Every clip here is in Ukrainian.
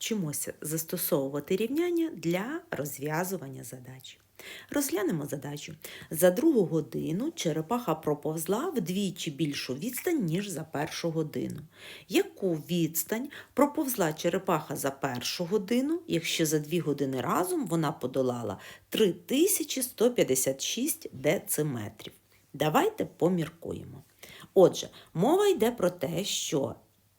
вчимося застосовувати рівняння для розв'язування задач. Розглянемо задачу. За другу годину черепаха проповзла вдвічі більшу відстань, ніж за першу годину. Яку відстань проповзла черепаха за першу годину, якщо за дві години разом вона подолала 3156 дециметрів? Давайте поміркуємо. Отже, мова йде про те, що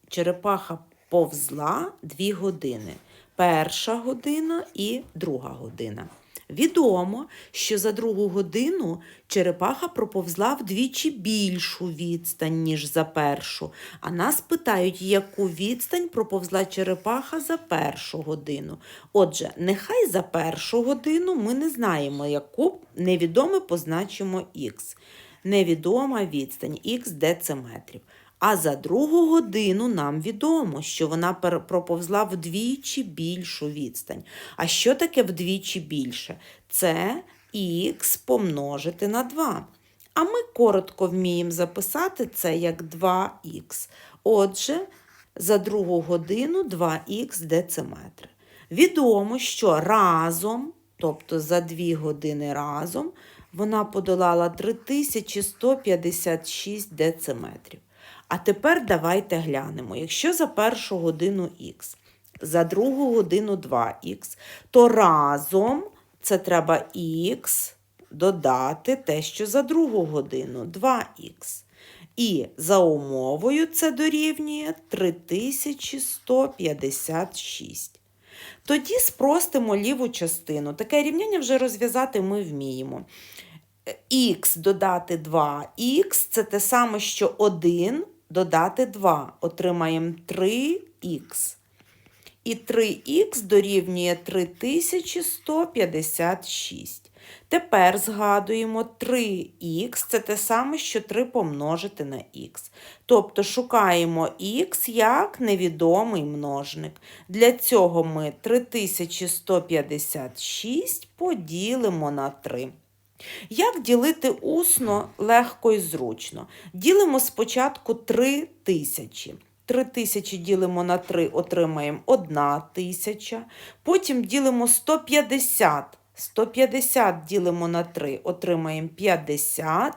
черепаха повзла дві години. Перша година і друга година. Відомо, що за другу годину черепаха проповзла вдвічі більшу відстань, ніж за першу. А нас питають, яку відстань проповзла черепаха за першу годину. Отже, нехай за першу годину ми не знаємо, яку невідоме позначимо х. Невідома відстань х дециметрів. А за другу годину нам відомо, що вона проповзла вдвічі більшу відстань. А що таке вдвічі більше? Це х помножити на 2. А ми коротко вміємо записати це як 2х. Отже, за другу годину 2х дециметри. Відомо, що разом, тобто за 2 години разом, вона подолала 3156 дециметрів. А тепер давайте глянемо. Якщо за першу годину х, за другу годину 2х, то разом це треба х додати те, що за другу годину 2х. І за умовою це дорівнює 3156. Тоді спростимо ліву частину. Таке рівняння вже розв'язати ми вміємо. Х додати 2х це те саме, що 1 додати 2. Отримаємо 3х. І 3х дорівнює 3156. Тепер згадуємо 3х це те саме, що 3 помножити на х. Тобто шукаємо х як невідомий множник. Для цього ми 3156 поділимо на 3. Як ділити усно легко і зручно? Ділимо спочатку 3 тисячі. 3 тисячі ділимо на 3, отримаємо 1 тисяча. Потім ділимо 150. 150 ділимо на 3, отримаємо 50.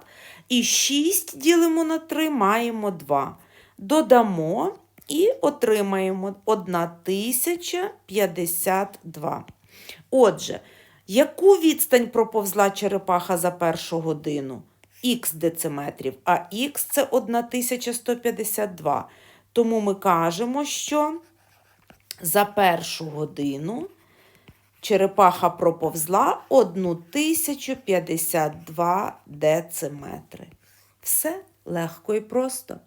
І 6 ділимо на 3, маємо 2. Додамо і отримаємо 1052. Отже, Яку відстань проповзла черепаха за першу годину? Х дециметрів, а х це 1152. Тому ми кажемо, що за першу годину черепаха проповзла 1052 дециметри. Все легко і просто.